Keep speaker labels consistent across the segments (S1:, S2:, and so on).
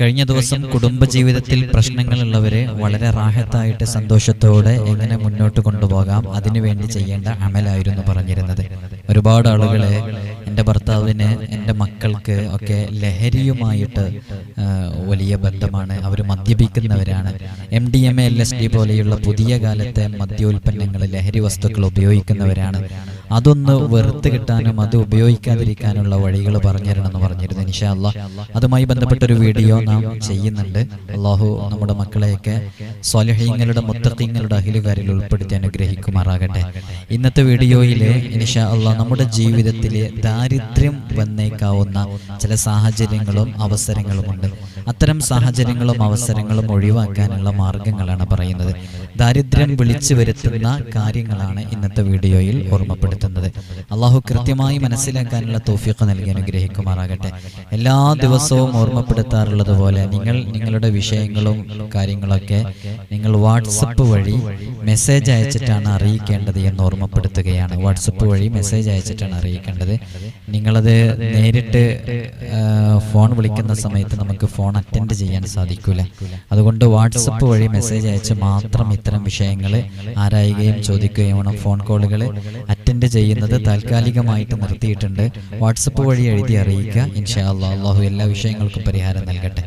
S1: കഴിഞ്ഞ ദിവസം കുടുംബജീവിതത്തിൽ പ്രശ്നങ്ങളുള്ളവരെ വളരെ റാഹത്തായിട്ട് സന്തോഷത്തോടെ എങ്ങനെ മുന്നോട്ട് കൊണ്ടുപോകാം അതിനുവേണ്ടി ചെയ്യേണ്ട അമലായിരുന്നു പറഞ്ഞിരുന്നത്. ഒരുപാട് ആളുകളെ എന്റെ ഭർത്താവിന് എന്റെ മക്കൾക്ക് ഒക്കെ ലഹരിയുമായിട്ട് വലിയ ബന്ധമാണ്. അവർ മദ്യപിക്കുന്നവരാണ്. M D M A L S D പോലെയുള്ള പുതിയ കാലത്തെ മദ്യോൽപ്പന്നങ്ങൾ ലഹരി വസ്തുക്കൾ ഉപയോഗിക്കുന്നവരാണ്. അതൊന്ന് വെറുത്ത് കിട്ടാനും അത് ഉപയോഗിക്കാതിരിക്കാനുള്ള വഴികൾ പറഞ്ഞുതരണമെന്ന് പറഞ്ഞിരുന്നു ഇൻഷാ അല്ലാ. അതുമായി ബന്ധപ്പെട്ട ഒരു വീഡിയോ നാം ചെയ്യുന്നുണ്ട്. അള്ളാഹു നമ്മുടെ മക്കളെയൊക്കെ സ്വലഹീങ്ങളുടെ മുത്തഖീങ്ങളുടെ അഖിലുകാരിൽ ഉൾപ്പെടുത്തി അനുഗ്രഹിക്കുമാറാകട്ടെ. ഇന്നത്തെ വീഡിയോയിൽ ഇൻഷാ അള്ളാഹ് നമ്മുടെ ജീവിതത്തിലെ ദാരിദ്ര്യം വന്നേക്കാവുന്ന ചില സാഹചര്യങ്ങളും അവസരങ്ങളുമുണ്ട്. അത്തരം സാഹചര്യങ്ങളും അവസരങ്ങളും ഒഴിവാക്കാനുള്ള മാർഗങ്ങളാണ് പറയുന്നത്. ദാരിദ്ര്യം വിളിച്ചു വരുത്തുന്ന കാര്യങ്ങളാണ് ഇന്നത്തെ വീഡിയോയിൽ ഓർമ്മപ്പെടുത്തുന്നത്. അള്ളാഹു കൃത്യമായി മനസ്സിലാക്കാനുള്ള തോഫിയൊക്കെ നൽകി അനുഗ്രഹിക്കുമാറാകട്ടെ. എല്ലാ ദിവസവും ഓർമ്മപ്പെടുത്താറുള്ളത് പോലെ നിങ്ങൾ നിങ്ങളുടെ വിഷയങ്ങളും കാര്യങ്ങളൊക്കെ നിങ്ങൾ വാട്സപ്പ് വഴി മെസ്സേജ് അയച്ചിട്ടാണ് അറിയിക്കേണ്ടത് എന്ന് ഓർമ്മപ്പെടുത്തുകയാണ്. വാട്സപ്പ് വഴി മെസ്സേജ് അയച്ചിട്ടാണ് അറിയിക്കേണ്ടത്. നിങ്ങളത് നേരിട്ട് ഫോൺ വിളിക്കുന്ന സമയത്ത് നമുക്ക് ഫോൺ അറ്റൻഡ് ചെയ്യാൻ സാധിക്കില്ല അതുകൊണ്ട് വാട്സപ്പ് വഴി മെസ്സേജ് അയച്ച് മാത്രം ഇത്തരം വിഷയങ്ങൾ ആരായുകയും ചോദിക്കുകയും വേണം. ഫോൺ കോളുകൾ അറ്റൻഡ് ചെയ്യുന്നത് താൽക്കാലികമായിട്ട് നിർത്തിയിട്ടുണ്ട്. വാട്സപ്പ് വഴി എഴുതി അറിയിക്കുക ഇൻഷാ അള്ളാഹു. എല്ലാ വിഷയങ്ങൾക്കും പരിഹാരം നൽകട്ടെ.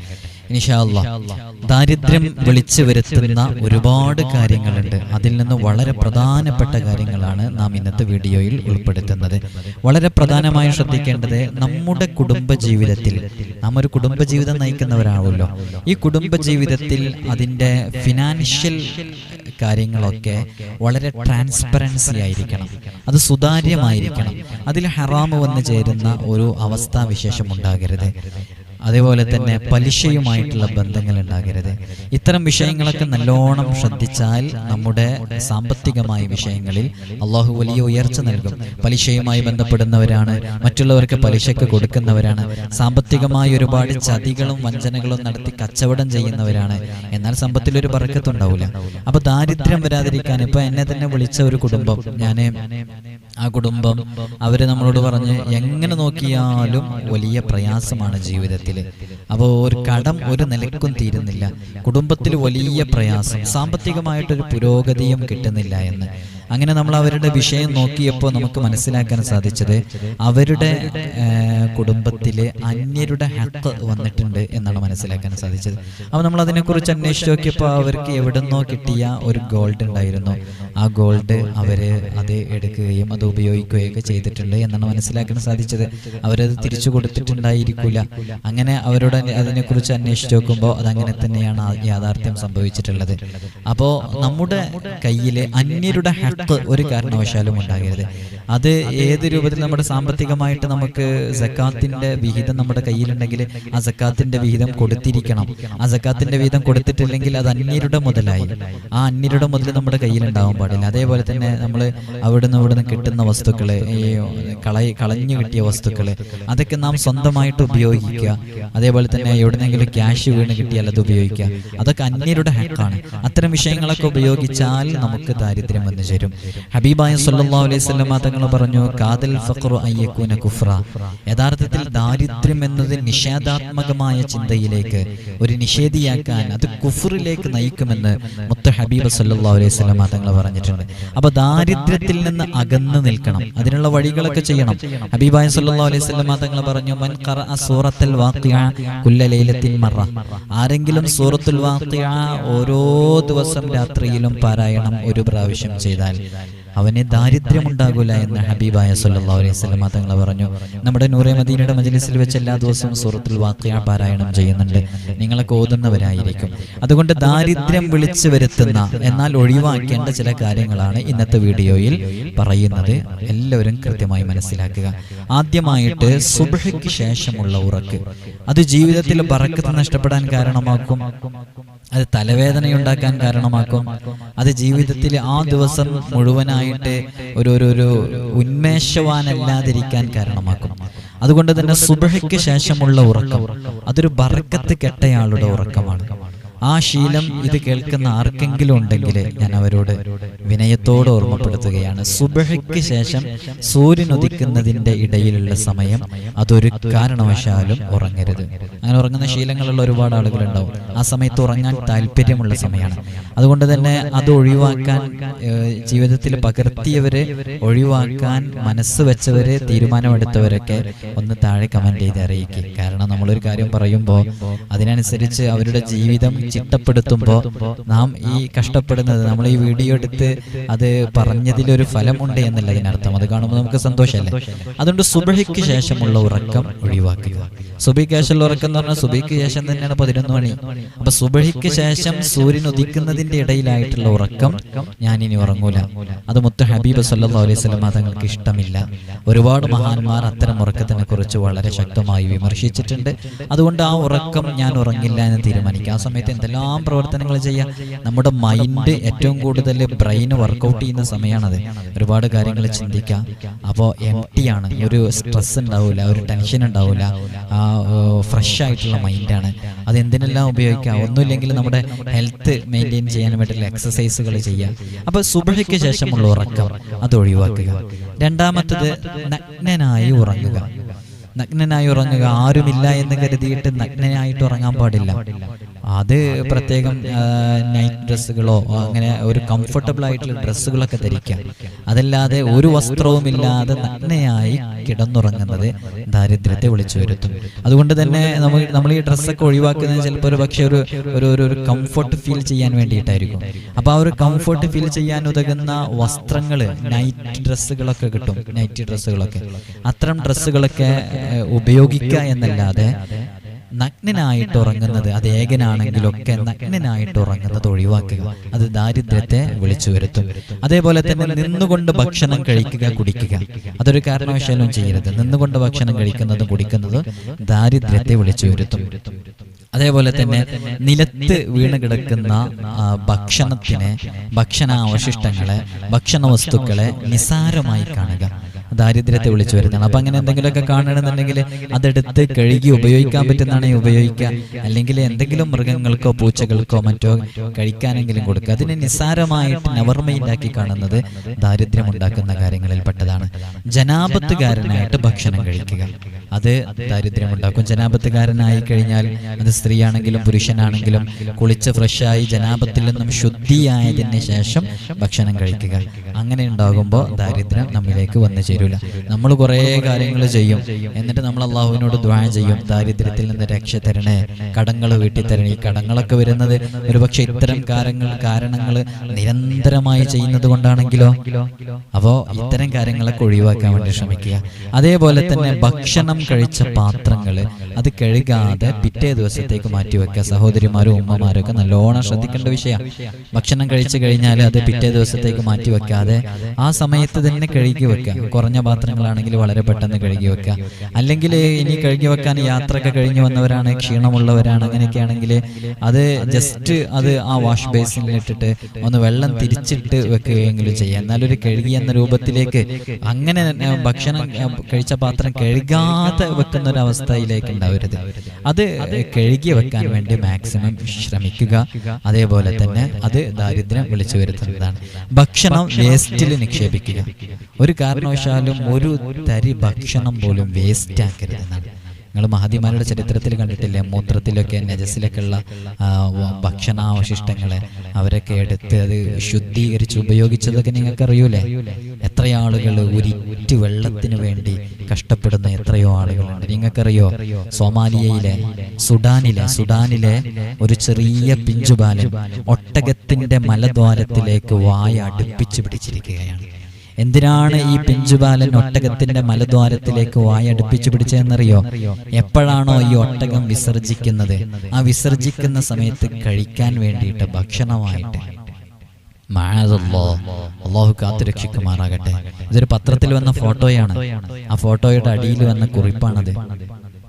S1: ദാരിദ്ര്യം വിളിച്ചു വരുത്തുന്ന ഒരുപാട് കാര്യങ്ങളുണ്ട്. അതിൽ നിന്ന് വളരെ പ്രധാനപ്പെട്ട കാര്യങ്ങളാണ് നാം ഇന്നത്തെ വീഡിയോയിൽ ഉൾപ്പെടുത്തുന്നത്. വളരെ പ്രധാനമായി ശ്രദ്ധിക്കേണ്ടത് നമ്മുടെ കുടുംബ ജീവിതത്തിൽ. നാം ഒരു കുടുംബ ജീവിതം നയിക്കുന്നവരാണല്ലോ. ഈ കുടുംബ ജീവിതത്തിൽ അതിന്റെ ഫിനാൻഷ്യൽ കാര്യങ്ങളൊക്കെ വളരെ ട്രാൻസ്പെറൻസി ആയിരിക്കണം. അത് സുതാര്യമായിരിക്കണം. അതിൽ ഹറാമ് വന്നു ചേരുന്ന ഒരു അവസ്ഥാവിശേഷം ഉണ്ടാകരുത് അതേപോലെ തന്നെ പലിശയുമായിട്ടുള്ള ബന്ധങ്ങൾ ഉണ്ടാകരുത് ഇത്തരം വിഷയങ്ങളൊക്കെ നല്ലോണം ശ്രദ്ധിച്ചാൽ നമ്മുടെ സാമ്പത്തികമായ വിഷയങ്ങളിൽ അള്ളാഹു വലിയ ഉയർച്ച നൽകും. പലിശയുമായി ബന്ധപ്പെടുന്നവരാണ് മറ്റുള്ളവർക്ക് പലിശക്ക് കൊടുക്കുന്നവരാണ് സാമ്പത്തികമായി ഒരുപാട് ചതികളും വഞ്ചനകളും നടത്തി കച്ചവടം ചെയ്യുന്നവരാണ്. എന്നാൽ സമ്പത്തിൽ ഒരു പറക്കത്തുണ്ടാവില്ല അപ്പൊ ദാരിദ്ര്യം വരാതിരിക്കാൻ ഇപ്പൊ എന്നെ തന്നെ വിളിച്ച ഒരു കുടുംബം ഞാൻ ആ കുടുംബം അവർ നമ്മളോട് പറഞ്ഞ് എങ്ങനെ നോക്കിയാലും വലിയ പ്രയാസമാണ് ജീവിതത്തിൽ അപ്പോൾ ഒരു കടം ഒരു നിലക്കും തീരുന്നില്ല. കുടുംബത്തിൽ വലിയ പ്രയാസം സാമ്പത്തികമായിട്ടൊരു പുരോഗതിയും കിട്ടുന്നില്ല എന്ന്. അങ്ങനെ നമ്മൾ അവരുടെ വിഷയം നോക്കിയപ്പോൾ നമുക്ക് മനസ്സിലാക്കാൻ സാധിച്ചത് അവരുടെ കുടുംബത്തിലെ അന്യരുടെ ഹക്ക് വന്നിട്ടുണ്ട് എന്നാണ് മനസ്സിലാക്കാൻ സാധിച്ചത്. അപ്പോൾ നമ്മൾ അതിനെക്കുറിച്ച് അന്വേഷിച്ച് നോക്കിയപ്പോൾ അവർക്ക് എവിടുന്നോ കിട്ടിയ ഒരു ഗോൾഡ് ഉണ്ടായിരുന്നു. ആ ഗോൾഡ് അവർ അത് എടുക്കുകയും അത് ഉപയോഗിക്കുകയൊക്കെ ചെയ്തിട്ടുണ്ട് എന്നാണ് മനസ്സിലാക്കാൻ സാധിച്ചത്. അവരത് തിരിച്ചു കൊടുത്തിട്ടുണ്ടായിരിക്കില്ല അങ്ങനെ അവരോട് അതിനെക്കുറിച്ച് അന്വേഷിച്ച് നോക്കുമ്പോൾ അതങ്ങനെ തന്നെയാണ് യാഥാർത്ഥ്യം സംഭവിച്ചിട്ടുള്ളത്. അപ്പോൾ നമ്മുടെ കയ്യിലെ അന്യരുടെ ഹക്ക് ഒരു കാരണവശാലും ഉണ്ടാകരുത്. അത് ഏത് രൂപത്തിൽ നമ്മുടെ സാമ്പത്തികമായിട്ട് നമുക്ക് സക്കാത്തിന്റെ വിഹിതം നമ്മുടെ കയ്യിലുണ്ടെങ്കിൽ ആ സക്കാത്തിന്റെ വിഹിതം കൊടുത്തിരിക്കണം. ആ സക്കാത്തിന്റെ വിഹിതം കൊടുത്തിട്ടില്ലെങ്കിൽ അത് അന്യരുടെ മുതലായി. ആ അന്യരുടെ മുതൽ നമ്മുടെ കയ്യിലുണ്ടാവാൻ പാടില്ല. അതേപോലെ തന്നെ നമ്മൾ അവിടുന്ന് ഇവിടുന്ന് കിട്ടുന്ന വസ്തുക്കൾ ഈ കളയി കളഞ്ഞു കിട്ടിയ വസ്തുക്കൾ അതൊക്കെ നാം സ്വന്തമായിട്ട് ഉപയോഗിക്കുക. അതേപോലെ തന്നെ എവിടെന്നെങ്കിലും ക്യാഷ് വീണ് കിട്ടിയാൽ അത് ഉപയോഗിക്കുക. അതൊക്കെ അന്യരുടെ ഹക്കാണ്. അത്തരം വിഷയങ്ങളൊക്കെ ഉപയോഗിച്ചാൽ നമുക്ക് ദാരിദ്ര്യം വന്നു ചേരും. ഹബീബായ സല്ലല്ലാഹു അലൈഹി വസല്ലമ തങ്ങൾ പറഞ്ഞു കാതൽ ഫഖറു അയ്യക്കൂന കുഫ്ര. യഥാർത്ഥത്തിൽ ദാരിദ്ര്യം എന്നത് നിഷേധാത്മകമായ ചിന്തയിലേക്ക് ഒരു നിഷേധിയാക്കാൻ അത് കുഫറിലേക്ക് നയിക്കുമെന്ന് മുത്ത ഹബീബ് സല്ലാ അലൈഹി സ്വല്ലാ തങ്ങൾ പറഞ്ഞിട്ടുണ്ട്. അപ്പൊ ദാരിദ്ര്യത്തിൽ നിന്ന് അകന്നു നിൽക്കണം. അതിനുള്ള വഴികളൊക്കെ ചെയ്യണം. ഹബീബായ അലൈഹി സ്വല്ലാ തങ്ങൾ പറഞ്ഞു മൻ സൂറത്തുൽ ലൈലത്തിൻ മറ. ആരെങ്കിലും സൂറത്തുൽ വാഖിഅ ഓരോ ദിവസം രാത്രിയിലും പാരായണം ഒരു പ്രാവശ്യം ചെയ്താൽ ചെയ്താൽ. അവന് ദാരിദ്ര്യമുണ്ടാകൂല എന്ന് ഹബീബായ സല്ലാ അലൈഹി വസല്ലമ തങ്ങൾ പറഞ്ഞു. നമ്മുടെ നൂറെ മദീനയുടെ മജലിസിൽ വെച്ച് എല്ലാ ദിവസവും സൂറത്തുൽ വാക്യാ പാരായണം ചെയ്യുന്നുണ്ട്. നിങ്ങളൊക്കെ ഓതുന്നവരായിരിക്കും. അതുകൊണ്ട് ദാരിദ്ര്യം വിളിച്ചു വരുത്തുന്ന എന്നാൽ ഒഴിവാക്കേണ്ട ചില കാര്യങ്ങളാണ് ഇന്നത്തെ വീഡിയോയിൽ പറയുന്നത്. എല്ലാവരും കൃത്യമായി മനസ്സിലാക്കുക. ആദ്യമായിട്ട് സുബഹയ്ക്ക് ശേഷമുള്ള ഉറക്ക്. അത് ജീവിതത്തിൽ പറക്കത്ത് നഷ്ടപ്പെടാൻ കാരണമാക്കും. അത് തലവേദനയുണ്ടാക്കാൻ കാരണമാക്കും. അത് ജീവിതത്തിൽ ആ ദിവസം മുഴുവനായിട്ട് ഒരു ഒരു ഉന്മേഷവാനല്ലാതിരിക്കാൻ കാരണമാക്കും. അതുകൊണ്ട് തന്നെ സുബഹയ്ക്ക് ശേഷമുള്ള ഉറക്കം അതൊരു ബറക്കത്ത് കെട്ടയാളുടെ ഉറക്കമാണ്. ആ ശീലം ഇത് കേൾക്കുന്ന ആർക്കെങ്കിലും ഉണ്ടെങ്കിൽ ഞാൻ അവരോട് വിനയത്തോട് ഓർമ്മപ്പെടുത്തുകയാണ്. സുബഹയ്ക്ക് ശേഷം സൂര്യൻ ഉദിക്കുന്നതിന്റെ ഇടയിലുള്ള സമയം അതൊരു കാരണവശാലും ഉറങ്ങരുത്. അങ്ങനെ ഉറങ്ങുന്ന ശീലങ്ങളുള്ള ഒരുപാട് ആളുകളുണ്ടാവും. ആ സമയത്ത് ഉറങ്ങാൻ താല്പര്യമുള്ള സമയമാണ്. അതുകൊണ്ട് തന്നെ അത് ഒഴിവാക്കാൻ ജീവിതത്തിൽ പകർത്തിയവര് ഒഴിവാക്കാൻ മനസ്സ് വെച്ചവരെ തീരുമാനമെടുത്തവരൊക്കെ ഒന്ന് താഴെ കമന്റ് ചെയ്ത് അറിയിക്കുക കാരണം നമ്മളൊരു കാര്യം പറയുമ്പോൾ അതിനനുസരിച്ച് അവരുടെ ജീവിതം ചിട്ടപ്പെടുത്തുമ്പോൾ നാം ഈ കഷ്ടപ്പെടുന്നത് നമ്മൾ ഈ വീഡിയോ എടുത്ത് അത് പറഞ്ഞതിലൊരു ഫലമുണ്ട് എന്നല്ല ഇതിനർത്ഥം അത് കാണുമ്പോൾ നമുക്ക് സന്തോഷമല്ലേ? അതുകൊണ്ട് സുബഹിക്ക് ശേഷമുള്ള ഉറക്കം ഒഴിവാക്കുക. സുബിക്ക് ശേഷമുള്ള ഉറക്കം എന്ന് പറഞ്ഞാൽ സുബിക്ക് ശേഷം തന്നെയാണ് പതിനൊന്ന് മണി. അപ്പൊ സുബഹിക്ക് ശേഷം സൂര്യൻ ഉദിക്കുന്നതിന്റെ ഇടയിലായിട്ടുള്ള ഉറക്കം ഞാൻ ഇനി ഉറങ്ങൂല. അത് മുത്ത് ഹബീബ് സല്ലാ അലൈഹി വസല്ലം തങ്ങൾക്ക് ഇഷ്ടമില്ല. ഒരുപാട് മഹാന്മാർ അത്തരം ഉറക്കത്തിനെ കുറിച്ച് വളരെ ശക്തമായി വിമർശിച്ചിട്ടുണ്ട്. അതുകൊണ്ട് ആ ഉറക്കം ഞാൻ ഉറങ്ങില്ല എന്ന് തീരുമാനിക്കുക ആ സമയത്ത് എന്തെല്ലാം പ്രവർത്തനങ്ങൾ ചെയ്യാം? നമ്മുടെ മൈൻഡ് ഏറ്റവും കൂടുതൽ ബ്രെയിൻ വർക്കൗട്ട് ചെയ്യുന്ന സമയമാണത് ഒരുപാട് കാര്യങ്ങൾ ചിന്തിക്കാം. അപ്പോൾ എം ആണ്. ഒരു സ്ട്രെസ് ഉണ്ടാവില്ല ഒരു ടെൻഷൻ ഉണ്ടാവില്ല ആ ഫ്രഷ് ആയിട്ടുള്ള മൈൻഡാണ് അത് എന്തിനെല്ലാം ഉപയോഗിക്കാം? ഒന്നുമില്ലെങ്കിൽ നമ്മുടെ ഹെൽത്ത് മെയിന്റെയിൻ ചെയ്യാൻ വേണ്ടിയുള്ള എക്സസൈസുകൾ ചെയ്യാം. അപ്പോൾ സുബഹയ്ക്ക് ശേഷമുള്ള ഉറക്കം അത് ഒഴിവാക്കുക. രണ്ടാമത്തത് നഗ്നനായി ഉറങ്ങുക. നഗ്നനായി ഉറങ്ങുക ആരുമില്ല എന്ന് കരുതിയിട്ട് നഗ്നനായിട്ട് ഉറങ്ങാൻ പാടില്ല. അത് പ്രത്യേകം നൈറ്റ് ഡ്രസ്സുകളോ അങ്ങനെ ഒരു കംഫർട്ടബിൾ ആയിട്ടുള്ള ഡ്രസ്സുകളൊക്കെ ധരിക്കാം. അതല്ലാതെ ഒരു വസ്ത്രവും ഇല്ലാതെ നഗ്നയായി കിടന്നുറങ്ങുന്നത് ദാരിദ്ര്യത്തെ വിളിച്ചു വരുത്തും. അതുകൊണ്ട് തന്നെ നമ്മൾ നമ്മൾ ഈ ഡ്രസ്സൊക്കെ ഒഴിവാക്കുന്നത് ചിലപ്പോൾ ഒരു പക്ഷേ ഒരു ഒരു ഒരു- ഒരു കംഫർട്ട് ഫീൽ ചെയ്യാൻ വേണ്ടിയിട്ടായിരിക്കും. അപ്പൊ ആ ഒരു കംഫർട്ട് ഫീൽ ചെയ്യാൻ ഉതകുന്ന വസ്ത്രങ്ങൾ നൈറ്റ് ഡ്രസ്സുകളൊക്കെ കിട്ടും. നൈറ്റ് ഡ്രസ്സുകളൊക്കെ അത്തരം ഡ്രസ്സുകളൊക്കെ ഉപയോഗിക്കുക എന്നല്ലാതെ നഗ്നനായിട്ട് ഉറങ്ങുന്നത് അത് ഏകനാണെങ്കിലൊക്കെ നഗ്നനായിട്ട് ഉറങ്ങുന്നത് ഒഴിവാക്കുക. അത് ദാരിദ്ര്യത്തെ വിളിച്ചു വരുത്തും. അതേപോലെ തന്നെ നിന്നുകൊണ്ട് ഭക്ഷണം കഴിക്കുക കുടിക്കുക. അതൊരു കാരണവശാലും ചെയ്യരുത്. നിന്നുകൊണ്ട് ഭക്ഷണം കഴിക്കുന്നതും കുടിക്കുന്നതും ദാരിദ്ര്യത്തെ വിളിച്ചു വരുത്തും. അതേപോലെ തന്നെ നിലത്ത് വീണ് കിടക്കുന്ന ഭക്ഷണത്തിനെ ഭക്ഷണാവശിഷ്ടങ്ങളെ ഭക്ഷണ വസ്തുക്കളെ നിസാരമായി കാണുക. ദാരിദ്ര്യത്തെ വിളിച്ചു വരുന്നതാണ്. അപ്പൊ അങ്ങനെ എന്തെങ്കിലുമൊക്കെ കാണണമെന്നുണ്ടെങ്കിൽ അതെടുത്ത് കഴുകി ഉപയോഗിക്കാൻ പറ്റുന്നതാണെങ്കിൽ ഉപയോഗിക്കുക. അല്ലെങ്കിൽ എന്തെങ്കിലും മൃഗങ്ങൾക്കോ പൂച്ചകൾക്കോ മറ്റോ കഴിക്കാനെങ്കിലും കൊടുക്കുക. അതിനെ നിസ്സാരമായിട്ട് നവർമയിലാക്കി കാണുന്നത് ദാരിദ്ര്യം ഉണ്ടാക്കുന്ന കാര്യങ്ങളിൽ പെട്ടതാണ് ജനാപത്തുകാരനായിട്ട് ഭക്ഷണം കഴിക്കുക. അത് ദാരിദ്ര്യം ഉണ്ടാക്കും. ജനാപത്തുകാരനായി കഴിഞ്ഞാൽ അത് സ്ത്രീയാണെങ്കിലും പുരുഷനാണെങ്കിലും കുളിച്ച് ഫ്രഷായി ജനാപത്തിൽ നിന്നും ശുദ്ധിയായതിന് ശേഷം ഭക്ഷണം കഴിക്കുക. അങ്ങനെ ഉണ്ടാകുമ്പോൾ ദാരിദ്ര്യം നമ്മിലേക്ക് വന്നു ചേരൂല നമ്മൾ കുറേ കാര്യങ്ങൾ ചെയ്യും. എന്നിട്ട് നമ്മൾ അള്ളാഹുവിനോട് ദ്വാരം ചെയ്യും. ദാരിദ്ര്യത്തിൽ നിന്ന് രക്ഷ തരണേ. കടങ്ങൾ വീട്ടിൽ തരണേ ഈ കടങ്ങളൊക്കെ വരുന്നത് ഒരുപക്ഷെ ഇത്തരം കാര്യങ്ങൾ കാരണങ്ങൾ നിരന്തരമായി ചെയ്യുന്നത് കൊണ്ടാണെങ്കിലോ? അപ്പോ ഇത്തരം കാര്യങ്ങളൊക്കെ ഒഴിവാക്കാൻ വേണ്ടി ശ്രമിക്കുക. അതേപോലെ തന്നെ ഭക്ഷണം കഴിച്ച പാത്രങ്ങൾ അത് കഴുകാതെ പിറ്റേ ദിവസത്തേക്ക് മാറ്റി വെക്കുക. സഹോദരിമാരും ഉമ്മമാരും ഒക്കെ നല്ലോണം ശ്രദ്ധിക്കേണ്ട വിഷയമാണ് ഭക്ഷണം കഴിച്ചു കഴിഞ്ഞാൽ അത് പിറ്റേ ദിവസത്തേക്ക് മാറ്റി വെക്കാതെ ആ സമയത്ത് തന്നെ കഴുകി വെക്കുക. കുറഞ്ഞ പാത്രങ്ങളാണെങ്കിൽ വളരെ പെട്ടെന്ന് കഴുകി വെക്കുക. അല്ലെങ്കിൽ ഇനി കഴുകി വെക്കാൻ യാത്രയൊക്കെ കഴിഞ്ഞു വന്നവരാണ് ക്ഷീണമുള്ളവരാണ് അങ്ങനെയൊക്കെ ആണെങ്കിൽ അത് ജസ്റ്റ് അത് ആ വാഷ് ബേസിനിൽ ഇട്ടിട്ട് ഒന്ന് വെള്ളം തിരിച്ചിട്ട് വെക്കുകയെങ്കിലും ചെയ്യാം. എന്നാലൊരു കഴുകി എന്ന രൂപത്തിലേക്ക് അങ്ങനെ ഭക്ഷണം കഴിച്ച പാത്രം കഴുകാതെ വെക്കുന്ന ഒരു അവസ്ഥയിലേക്ക് ഉണ്ടാവരുത്. അത് കഴുകി വെക്കാൻ വേണ്ടി മാക്സിമം ശ്രമിക്കുക. അതേപോലെ തന്നെ അത് ദാരിദ്ര്യം വിളിച്ചു വരുത്തുന്നതാണ്. ഭക്ഷണം വേസ്റ്റിൽ നിക്ഷേപിക്കുക. ഒരു കാരണവശാലും ഒരു തരി ഭക്ഷണം പോലും വേസ്റ്റ് ആക്കരുതെന്നാണ് നിങ്ങൾ മഹതിമാരുടെ ചരിത്രത്തിൽ കണ്ടിട്ടില്ലേ? മൂത്രത്തിലൊക്കെ നജസിലൊക്കെ ഉള്ള ഭക്ഷണാവശിഷ്ടങ്ങളെ അവരൊക്കെ എടുത്ത് അത് ശുദ്ധീകരിച്ച് ഉപയോഗിച്ചതൊക്കെ നിങ്ങൾക്ക് അറിയൂലേ? എത്ര ആളുകൾ ഒരിറ്റ് വെള്ളത്തിന് വേണ്ടി കഷ്ടപ്പെടുന്ന എത്രയോ ആളുകളുണ്ട്. നിങ്ങൾക്കറിയോ? സോമാലിയയിലെ സുഡാനിലെ സുഡാനിലെ ഒരു ചെറിയ പിഞ്ചുബാലൻ ഒട്ടകത്തിന്റെ മലദ്വാരത്തിലേക്ക് വായ അടുപ്പിച്ചു പിടിച്ചിരിക്കുകയാണ്. എന്തിനാണ് ഈ പിഞ്ചുബാലൻ ഒട്ടകത്തിന്റെ മലദ്വാരത്തിലേക്ക് വായടുപ്പിച്ചു പിടിച്ചതെന്നറിയോ? എപ്പോഴാണോ ഈ ഒട്ടകം വിസർജിക്കുന്നത്? ആ വിസർജിക്കുന്ന സമയത്ത് കഴിക്കാൻ വേണ്ടിയിട്ട് ഭക്ഷണമായിട്ട്. മാഴതല്ലോ അള്ളാഹു കാത്തുരക്ഷിക്കുമാറാകട്ടെ ഇതൊരു പത്രത്തിൽ വന്ന ഫോട്ടോയാണ്. ആ ഫോട്ടോയുടെ അടിയിൽ വന്ന കുറിപ്പാണത്.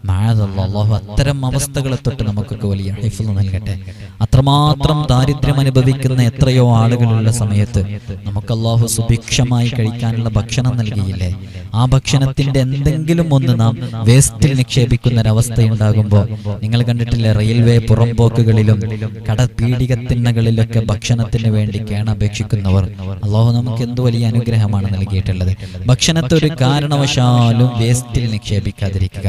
S1: മാഴതല്ല അള്ളാഹു അത്തരം അവസ്ഥകളെ തൊട്ട് നമുക്കൊക്കെ വലിയ ഹിഫ്ള് നൽകട്ടെ. അത്രമാത്രം ദാരിദ്ര്യം അനുഭവിക്കുന്ന എത്രയോ ആളുകളുള്ള സമയത്ത് നമുക്ക് അള്ളാഹു സുഭിക്ഷമായി കഴിക്കാനുള്ള ഭക്ഷണം നൽകിയില്ലേ? ആ ഭക്ഷണത്തിന്റെ എന്തെങ്കിലും ഒന്ന് നാം വേസ്റ്റിൽ നിക്ഷേപിക്കുന്ന ഒരവസ്ഥയുണ്ടാകുമ്പോൾ നിങ്ങൾ കണ്ടിട്ടില്ലേ റെയിൽവേ പുറംപോക്കുകളിലും കടപീഡികത്തിണ്ണകളിലൊക്കെ ഭക്ഷണത്തിന് വേണ്ടി കേണപേക്ഷിക്കുന്നവർ അള്ളാഹു നമുക്ക് എന്ത് വലിയ അനുഗ്രഹമാണ് നൽകിയിട്ടുള്ളത്? ഭക്ഷണത്തെ ഒരു കാരണവശാലും വേസ്റ്റിൽ നിക്ഷേപിക്കാതിരിക്കുക.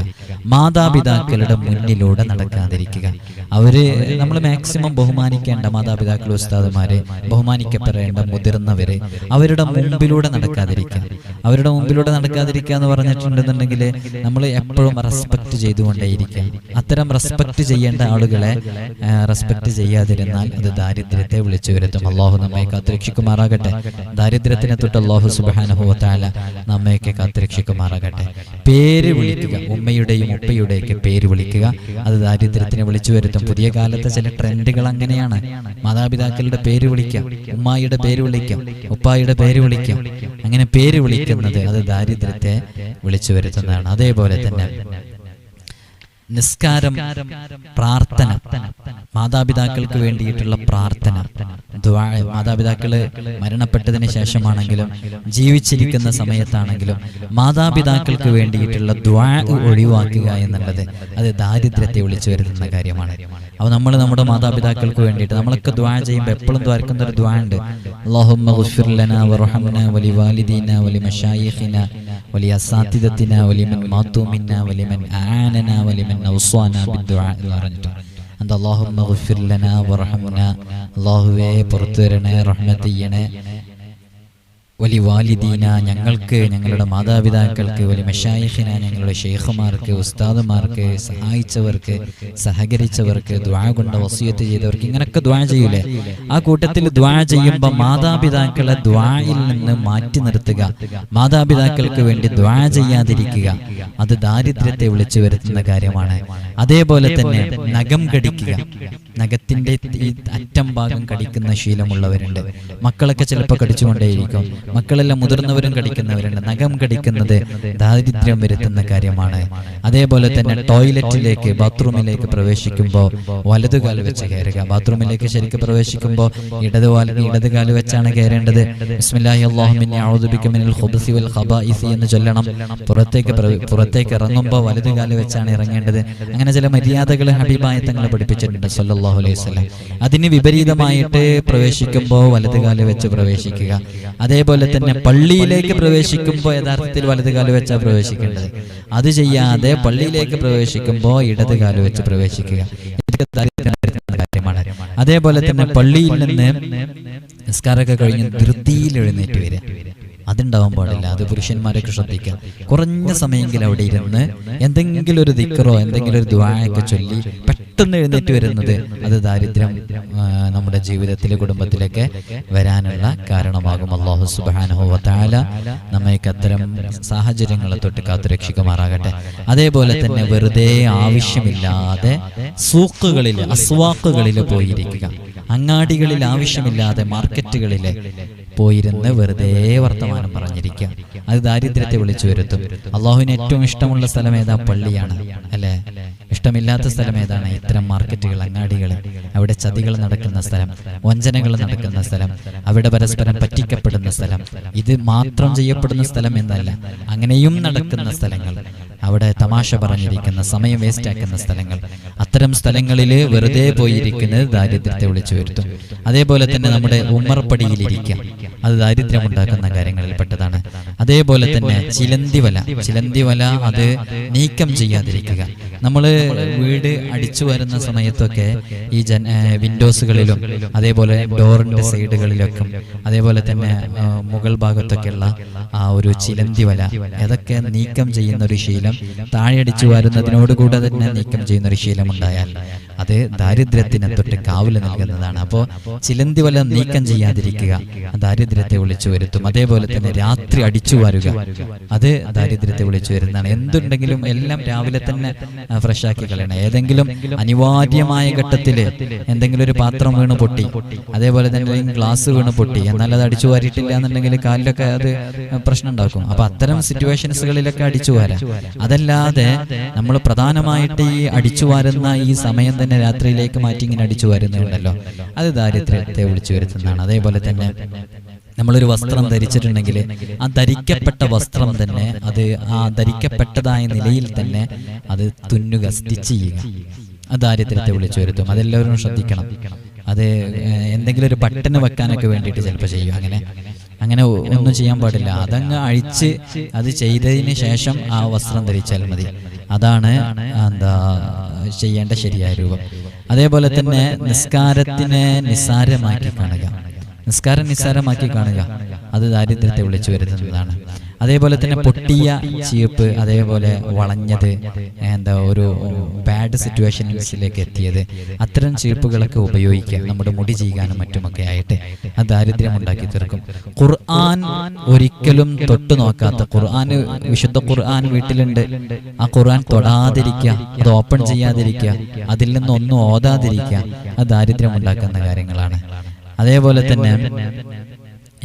S1: മാതാപിതാക്കളുടെ മുന്നിലൂടെ നടക്കാതിരിക്കുക. അവർ നമ്മൾ മാക്സിമം ബഹുമാനിക്കേണ്ട മാതാപിതാക്കൾ ഉസ്താദുമാരെ ബഹുമാനിക്കപ്പെടേണ്ട മുതിർന്നവരെ അവരുടെ മുമ്പിലൂടെ നടക്കാതിരിക്കുക. അവരുടെ മുമ്പിലൂടെ നടക്കാതിരിക്കുക എന്ന് പറഞ്ഞിട്ടുണ്ടെന്നുണ്ടെങ്കിൽ നമ്മൾ എപ്പോഴും റെസ്പെക്ട് ചെയ്തുകൊണ്ടേയിരിക്കുക. അത്തരം റെസ്പെക്ട് ചെയ്യേണ്ട ആളുകളെ റെസ്പെക്ട് ചെയ്യാതിരുന്നാൽ അത് ദാരിദ്ര്യത്തെ വിളിച്ചു വരുത്തും അള്ളാഹു നമ്മെ കാത്തുരക്ഷിക്കുമാറാകട്ടെ. ദാരിദ്ര്യത്തിനെ തൊട്ട് അള്ളാഹു സുബാനുഭവത്താല നമ്മയൊക്കെ കാത്തുരക്ഷിക്കുമാറാകട്ടെ. പേര് വിളിക്കുക. ഉമ്മയുടെയും ഉപ്പയുടെയൊക്കെ പേര് വിളിക്കുക. അത് ദാരിദ്ര്യത്തിന് വിളിച്ചു വരുത്തും. പുതിയ കാലത്തെ ചില ട്രെൻഡുകൾ അങ്ങനെയാണ്. മാതാപിതാക്കളുടെ പേര് വിളിക്കാം. ഉമ്മായിയുടെ പേര് വിളിക്കാം. ഉപ്പായിയുടെ പേര് വിളിക്കാം. അങ്ങനെ പേര് വിളിക്കുന്നത് അത് ദാരിദ്ര്യത്തെ വിളിച്ചു വരുത്തുന്നതാണ്. അതേപോലെ തന്നെ നിസ്കാരം പ്രാർത്ഥന മാതാപിതാക്കൾക്ക് വേണ്ടിയിട്ടുള്ള പ്രാർത്ഥന മാതാപിതാക്കൾ മരണപ്പെട്ടതിന് ശേഷമാണെങ്കിലും ജീവിച്ചിരിക്കുന്ന സമയത്താണെങ്കിലും മാതാപിതാക്കൾക്ക് വേണ്ടിയിട്ടുള്ള ദ്വാ ഒഴിവാക്കുക എന്നുള്ളത് അത് ദാരിദ്ര്യത്തെ വിളിച്ചു വരുത്തുന്ന കാര്യമാണ്. അപ്പോൾ നമ്മൾ നമ്മുടെ മാതാപിതാക്കൾക്ക് വേണ്ടിയിട്ട് നമ്മളൊക്കെ ദ്വാ ചെയ്യുമ്പോൾ എപ്പോഴും ദ്വാരക്കുന്ന ഒരു ദ്വാ ഉണ്ട്. അള്ളാഹുമ്മ വലിയ വലിയ വലി വാലിദീന വലി മഷായിഖിന വലി അസാത്തിദത്തിന വലിമൻ മാത്തു മിന്ന വലിമൻ ആനന വലിമൻ ഔസ്വാന ബിദ്ദുആ എന്ന് പറഞ്ഞിട്ട്. അന്ത അള്ളാഹുമ്മ ഗുഫിർ വറഹമന അള്ളാഹുവേ പുറത്തു തരണേ റഹ്മത്ത് ചെയ്യണേ. വലി വാലിദീന ഞങ്ങൾക്ക് ഞങ്ങളുടെ മാതാപിതാക്കൾക്ക് വലി മഷായിഖിന ഞങ്ങളുടെ ഷെയ്ഖുമാർക്ക് ഉസ്താദുമാർക്ക് സഹായിച്ചവർക്ക് സഹകരിച്ചവർക്ക് ദ്വാ കൊണ്ട് വസിയത്ത് ചെയ്തവർക്ക് ഇങ്ങനൊക്കെ ദ്വാ ചെയ്യൂലേ? ആ കൂട്ടത്തിൽ ദ്വാ ചെയ്യുമ്പോൾ മാതാപിതാക്കളെ ദ്വായിൽ നിന്ന് മാറ്റി നിർത്തുക. മാതാപിതാക്കൾക്ക് വേണ്ടി ദ്വാ ചെയ്യാതിരിക്കുക. അത് ദാരിദ്ര്യത്തെ വിളിച്ചു വരുത്തുന്ന കാര്യമാണ്. അതേപോലെ തന്നെ നഖം കടിക്കുക. നഖത്തിന്റെ ഈ അറ്റം ഭാഗം കടിക്കുന്ന ശീലമുള്ളവരുണ്ട്. മക്കളൊക്കെ ചിലപ്പോൾ കടിച്ചുകൊണ്ടേയിരിക്കും. മക്കളെല്ലാം മുതിർന്നവരും കടിക്കുന്നവരുണ്ട്. നഖം കടിക്കുന്നത് ദാരിദ്ര്യം വരുത്തുന്ന കാര്യമാണ്. അതേപോലെ തന്നെ ടോയ്ലറ്റിലേക്ക് ബാത്റൂമിലേക്ക് പ്രവേശിക്കുമ്പോൾ വലതുകാൽ വെച്ച് കയറുക. ബാത്റൂമിലേക്ക് ശരിക്കും പ്രവേശിക്കുമ്പോൾ ഇടത് ഇടത് കാൽ വെച്ചാണ് കയറേണ്ടത്. എന്ന് ചൊല്ലണം. പുറത്തേക്ക് പുറത്തേക്ക് ഇറങ്ങുമ്പോൾ വലതുകാൽ വെച്ചാണ് ഇറങ്ങേണ്ടത്. അങ്ങനെ ചില മര്യാദകൾ ഹബീബായ പഠിപ്പിച്ചിട്ടുണ്ട്. സല്ലല്ലാഹു അലൈഹി വസല്ലം. അതിന് വിപരീതമായിട്ട് പ്രവേശിക്കുമ്പോൾ വലതുകാൽ വെച്ച് പ്രവേശിക്കുക. അതേപോലെ തന്നെ പള്ളിയിലേക്ക് പ്രവേശിക്കുമ്പോൾ യഥാർത്ഥത്തിൽ വലതുകാൽ വെച്ചാണ് പ്രവേശിക്കേണ്ടത്. അത് ചെയ്യാതെ പള്ളിയിലേക്ക് പ്രവേശിക്കുമ്പോൾ ഇടതുകാൽ വെച്ച് പ്രവേശിക്കുക. കാര്യമാണ്. അതേപോലെ തന്നെ പള്ളിയിൽ നിന്ന് നിസ്കാരമൊക്കെ കഴിഞ്ഞ് ധൃതിയിൽ എഴുന്നേറ്റ് വരിക. അതുണ്ടാവാൻ പാടില്ല. അത് പുരുഷന്മാരൊക്കെ ശ്രദ്ധിക്കുക. കുറഞ്ഞ സമയമെങ്കിലും അവിടെ ഇരുന്ന് എന്തെങ്കിലും ഒരു ദിക്കറോ എന്തെങ്കിലും ഒരു ദ്വായൊക്കെ ചൊല്ലി പെട്ടെന്ന് എഴുന്നേറ്റ് വരുന്നത്. അത് ദാരിദ്ര്യം നമ്മുടെ ജീവിതത്തിലെ കുടുംബത്തിലൊക്കെ വരാനുള്ള കാരണമാകും. അള്ളാഹു സുബാനുഹോവത്താല നമ്മൾക്ക് അത്തരം സാഹചര്യങ്ങളെ തൊട്ട് കാത്തുരക്ഷിക്കുമാറാകട്ടെ. അതേപോലെ തന്നെ വെറുതെ ആവശ്യമില്ലാതെ സൂക്കുകളിൽ അസ്വാക്കുകളിൽ പോയിരിക്കുക. അങ്ങാടികളിൽ ആവശ്യമില്ലാതെ മാർക്കറ്റുകളിൽ പോയിരുന്ന് വെറുതെ വർത്തമാനം പറഞ്ഞിരിക്കുക. അത് ദാരിദ്ര്യത്തെ വിളിച്ചു വരുത്തും. അള്ളാഹുവിന് ഏറ്റവും ഇഷ്ടമുള്ള സ്ഥലം ഏതാ? പള്ളിയാണ്. ഇഷ്ടമില്ലാത്ത സ്ഥലം ഏതാണ്? ഇത്തരം മാർക്കറ്റുകൾ അങ്ങാടികൾ അവിടെ ചതികൾ നടക്കുന്ന സ്ഥലം വഞ്ചനകൾ നടക്കുന്ന സ്ഥലം അവിടെ പരസ്പരം പറ്റിക്കപ്പെടുന്ന സ്ഥലം. ഇത് മാത്രം ചെയ്യപ്പെടുന്ന സ്ഥലം എന്നല്ല അങ്ങനെയും നടക്കുന്ന സ്ഥലങ്ങൾ. അവിടെ തമാശ പറഞ്ഞിരിക്കുന്ന സമയം വേസ്റ്റ് ആക്കുന്ന സ്ഥലങ്ങൾ. അത്തരം സ്ഥലങ്ങളിൽ വെറുതെ പോയിരിക്കുന്നത് ദാരിദ്ര്യത്തെ വിളിച്ചു വരുത്തും അതേപോലെ തന്നെ നമ്മുടെ ഉമ്മർപ്പടിയിലിരിക്കുക അത് ദാരിദ്ര്യമുണ്ടാക്കുന്ന കാര്യങ്ങളിൽ പെട്ടതാണ് അതേപോലെ തന്നെ ചിലന്തിവല. ചിലന്തിവല. ചിലന്തി വല അത് നീക്കം ചെയ്യാതിരിക്കുക. നമ്മൾ വീട് അടിച്ചു വരുന്ന സമയത്തൊക്കെ ഈ ജൻ വിൻഡോസുകളിലും അതേപോലെ ഡോറിന്റെ സൈഡുകളിലൊക്കെ അതേപോലെ തന്നെ മുകൾ ഭാഗത്തൊക്കെയുള്ള ആ ഒരു ചിലന്തിവല. അതൊക്കെ നീക്കം ചെയ്യുന്ന ഒരു ശീലം. താഴെ അടിച്ചു വരുന്നതിനോട് കൂടെ തന്നെ നീക്കം ചെയ്യുന്ന ഒരു ശീലം ഉണ്ടായാൽ അത് ദാരിദ്ര്യത്തിനെ തൊട്ട് കാവൽ നൽകുന്നതാണ്. അപ്പോൾ ചിലന്തി വല നീക്കം ചെയ്യാതിരിക്കുക ദാരിദ്ര്യത്തെ വിളിച്ചു വരുത്തും. അതേപോലെ തന്നെ രാത്രി അടിച്ചു വരുക അത് ദാരിദ്ര്യത്തെ വിളിച്ചു വരുന്നതാണ്. എന്തുണ്ടെങ്കിലും എല്ലാം രാവിലെ തന്നെ ഫ്രഷ് ആക്കി കളയണം. ഏതെങ്കിലും അനിവാര്യമായ ഘട്ടത്തിൽ എന്തെങ്കിലും ഒരു പാത്രം വീണ് പൊട്ടി അതേപോലെ തന്നെ ഗ്ലാസ് വീണ് പൊട്ടി എന്നാൽ അത് അടിച്ചു വാരിയിട്ടില്ല എന്നുണ്ടെങ്കിൽ കാലിലൊക്കെ അത് പ്രശ്നം ഉണ്ടാക്കും. അപ്പൊ അത്തരം സിറ്റുവേഷൻസുകളിലൊക്കെ അടിച്ചു വാരാം. അതല്ലാതെ നമ്മൾ പ്രധാനമായിട്ട് ഈ അടിച്ചു വാരുന്ന ഈ സമയം തന്നെ രാത്രിയിലേക്ക് മാറ്റി ഇങ്ങനെ അടിച്ചു വരുന്നുണ്ടല്ലോ അത് ദാരിദ്ര്യത്തെ വിളിച്ചു വരുത്തുന്നതാണ്. അതേപോലെ തന്നെ നമ്മളൊരു വസ്ത്രം ധരിച്ചിട്ടുണ്ടെങ്കിൽ ആ ധരിക്കപ്പെട്ട വസ്ത്രം തന്നെ അത് ആ ധരിക്കപ്പെട്ടതായ നിലയിൽ തന്നെ അത് തുന്നുക സ്റ്റിച്ച് ചെയ്യുക. ആ ദാരിദ്ര്യത്തെ വിളിച്ചു വരുത്തും. അതെല്ലാവരും ശ്രദ്ധിക്കണം. അത് എന്തെങ്കിലും ഒരു ബട്ടൺ വെക്കാനൊക്കെ വേണ്ടിയിട്ട് ചിലപ്പോൾ ചെയ്യും. അങ്ങനെ അങ്ങനെ ഒന്നും ചെയ്യാൻ പാടില്ല. അതങ്ങ് അഴിച്ച് അത് ചെയ്തതിന് ശേഷം ആ വസ്ത്രം ധരിച്ചാൽ മതി. അതാണ് എന്താ ചെയ്യേണ്ട ശരിയായ രൂപം. അതേപോലെ തന്നെ നിസ്കാരത്തിനെ നിസ്സാരമാക്കി കാണുക. നിസ്കാരം നിസ്സാരമാക്കി കാണുക. അത് ദാരിദ്ര്യത്തെ വിളിച്ചു വരുത്തുന്നതാണ്. അതേപോലെ തന്നെ പൊട്ടിയ ചീപ്പ് അതേപോലെ വളഞ്ഞത് എന്താ ഒരു ബാഡ് സിറ്റുവേഷൻസിലേക്ക് എത്തിയത്. അത്തരം ചീപ്പുകളൊക്കെ ഉപയോഗിക്കുക നമ്മുടെ മുടി ചെയ്യാനും മറ്റുമൊക്കെ ആയിട്ട് അത് ദാരിദ്ര്യം ഉണ്ടാക്കി തീർക്കും. ഖുർആൻ ഒരിക്കലും തൊട്ടു നോക്കാത്ത ഖുർആൻ വിശുദ്ധ ഖുർആൻ വീട്ടിലുണ്ട്. ആ ഖുർആൻ തൊടാതിരിക്കുക അത് ഓപ്പൺ ചെയ്യാതിരിക്കുക അതിൽ നിന്നൊന്നും ഓതാതിരിക്കുക അത് ദാരിദ്ര്യം ഉണ്ടാക്കുന്ന കാര്യങ്ങളാണ്. അതേപോലെ തന്നെ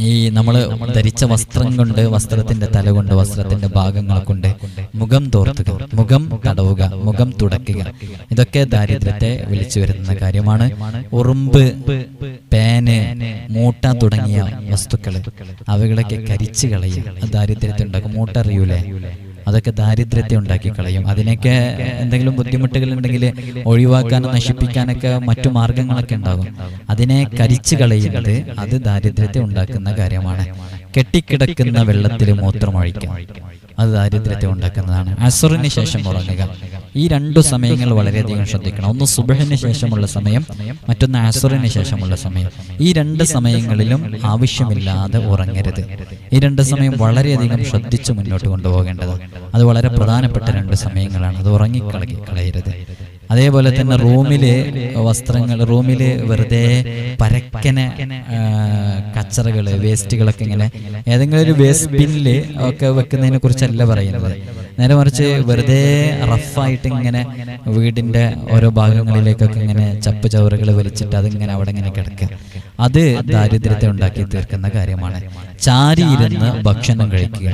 S1: ഈ നമ്മൾ ധരിച്ച വസ്ത്രം കൊണ്ട് വസ്ത്രത്തിന്റെ തല കൊണ്ട് വസ്ത്രത്തിന്റെ ഭാഗങ്ങൾ കൊണ്ട് മുഖം തോർത്തുക മുഖം തടവുക മുഖം തുടക്കുക. ഇതൊക്കെ ദാരിദ്ര്യത്തെ വിളിച്ചു വരുന്ന കാര്യമാണ്. ഉറുമ്പ് പേന് മൂട്ട തുടങ്ങിയ വസ്തുക്കൾ അവകളൊക്കെ കരിച്ചു കളയുക ദാരിദ്ര്യത്തെ ഉണ്ടാക്കും മൂട്ട അറിയൂലേ അതൊക്കെ ദാരിദ്ര്യത്തെ ഉണ്ടാക്കി കളയും അതിനൊക്കെ എന്തെങ്കിലും ബുദ്ധിമുട്ടുകൾ ഉണ്ടെങ്കിൽ ഒഴിവാക്കാനും നശിപ്പിക്കാനൊക്കെ മറ്റു മാർഗങ്ങളൊക്കെ ഉണ്ടാകും. അതിനെ കരിച്ചു കളയുന്നത് അത് ദാരിദ്ര്യത്തെ ഉണ്ടാക്കുന്ന കാര്യമാണ്. കെട്ടിക്കിടക്കുന്ന വെള്ളത്തിൽ മൂത്രമൊഴിക്കാം. അത് ദാരിദ്ര്യത്തെ ഉണ്ടാക്കുന്നതാണ്. അസുറിന് ശേഷം ഉറങ്ങുക. ഈ രണ്ടു സമയങ്ങൾ വളരെയധികം ശ്രദ്ധിക്കണം. ഒന്ന് സുബഹിന് ശേഷമുള്ള സമയം മറ്റൊന്ന് അസുറിന് ശേഷമുള്ള സമയം. ഈ രണ്ട് സമയങ്ങളിലും ആവശ്യമില്ലാതെ ഉറങ്ങരുത്. ഈ രണ്ട് സമയം വളരെയധികം ശ്രദ്ധിച്ച് മുന്നോട്ട് കൊണ്ടുപോകേണ്ടത്. അത് വളരെ പ്രധാനപ്പെട്ട രണ്ട് സമയങ്ങളാണ്. അത് ഉറങ്ങിക്കളകി കളയരുത്. അതേപോലെ തന്നെ റൂമിലെ വസ്ത്രങ്ങൾ റൂമിൽ വെറുതെ പരക്കനെ കച്ചറകൾ വേസ്റ്റുകളൊക്കെ ഇങ്ങനെ ഏതെങ്കിലും ഒരു വേസ്റ്റ് ബിന്നിൽ ഒക്കെ വെക്കുന്നതിനെ കുറിച്ചല്ല പറയുന്നത്. നേരെ മറിച്ച് വെറുതെ റഫായിട്ട് ഇങ്ങനെ വീടിന്റെ ഓരോ ഭാഗങ്ങളിലേക്കൊക്കെ ഇങ്ങനെ ചപ്പ് ചവറുകൾ വലിച്ചിട്ട് അതിങ്ങനെ അവിടെ ഇങ്ങനെ കിടക്കുക. അത് ദാരിദ്ര്യത്തെ ഉണ്ടാക്കി തീർക്കുന്ന കാര്യമാണ്. ചാരി ഇരുന്ന് ഭക്ഷണം കഴിക്കുക.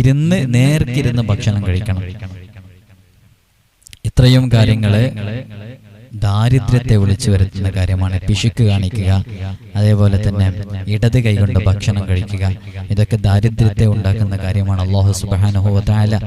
S1: ഇരുന്ന് നേർക്കിരുന്ന് ഭക്ഷണം കഴിക്കണം. ഇത്രയും കാര്യങ്ങൾ ദാരിദ്ര്യത്തെ വിളിച്ചു വരുത്തുന്ന കാര്യമാണ്. പിശുക്ക് കാണിക്കുക അതേപോലെ തന്നെ ഇടത് കൈകൊണ്ട് ഭക്ഷണം കഴിക്കുക. ഇതൊക്കെ ദാരിദ്ര്യത്തെ ഉണ്ടാക്കുന്ന കാര്യമാണ്. അള്ളാഹു സുബാനുഹോല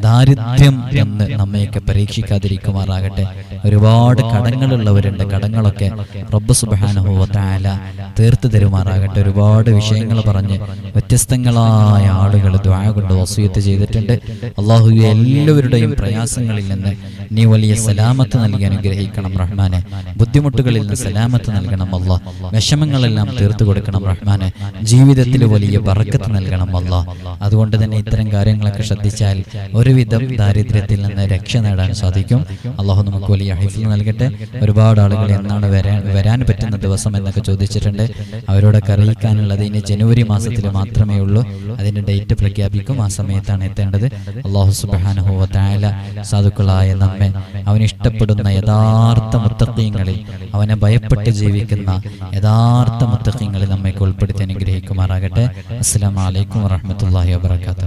S1: ദാരിദ്ര്യം എന്ന് നമ്മയൊക്കെ പരീക്ഷിക്കാതിരിക്കുമാറാകട്ടെ. ഒരുപാട് കടങ്ങളുള്ളവരുണ്ട്. കടങ്ങളൊക്കെ റബ്ബ് സുബാനുഹോല തീർത്തു തരുമാറാകട്ടെ. ഒരുപാട് വിഷയങ്ങൾ പറഞ്ഞ് വ്യത്യസ്തങ്ങളായ ആളുകൾ ദ്വായ കൊണ്ട് വസൂയത്ത് ചെയ്തിട്ടുണ്ട്. അള്ളാഹു എല്ലാവരുടെയും പ്രയാസങ്ങളിൽ നിന്ന് നീ വലിയ സലാമത്ത് നൽകി അനുഗ്രഹിക്കണം. റഹ്മാനെ. ബുദ്ധിമുട്ടുകളിൽ നിന്ന് സലാമത്ത് നൽകണം അല്ല. വിഷമങ്ങളെല്ലാം തീർത്തു കൊടുക്കണം റഹ്മാനെ. ജീവിതത്തിൽ വലിയ വറക്കത്ത് നൽകണം അല്ല. അതുകൊണ്ട് തന്നെ ഇത്തരം കാര്യങ്ങളൊക്കെ ശ്രദ്ധിച്ചാൽ ഒരുവിധം ദാരിദ്ര്യത്തിൽ നിന്ന് രക്ഷ നേടാൻ സാധിക്കും. അള്ളാഹു നമുക്ക് വലിയ ഹൈഫിൽ നൽകട്ടെ. ഒരുപാട് ആളുകൾ എന്നാണ് വരാൻ വരാൻ പറ്റുന്ന ദിവസം എന്നൊക്കെ ചോദിച്ചിട്ടുണ്ട്. അവരോടൊക്കെ അറിയിക്കാനുള്ളത് ഇനി ജനുവരി മാസത്തിൽ മാത്രമേ ഉള്ളൂ. അതിന്റെ ഡേറ്റ് പ്രഖ്യാപിക്കും. ആ സമയത്താണ് എത്തേണ്ടത്. അള്ളാഹു സുബാനുഹുവ തായാല സാധുക്കളായ നമ്മെ അവൻ ഇഷ്ടപ്പെടുന്ന യഥാർത്ഥ മുത്തക്കീങ്ങളിൽ അവനെ ഭയപ്പെട്ട് ജീവിക്കുന്ന യഥാർത്ഥ മുത്തക്കീങ്ങളിൽ നമ്മെ ഉൾപ്പെടുത്തി അനുഗ്രഹിക്കുമാറാകട്ടെ. അസ്സാം വലൈക്കും വാഹമത്തല്ലാഹി വാബർക്കാത്തു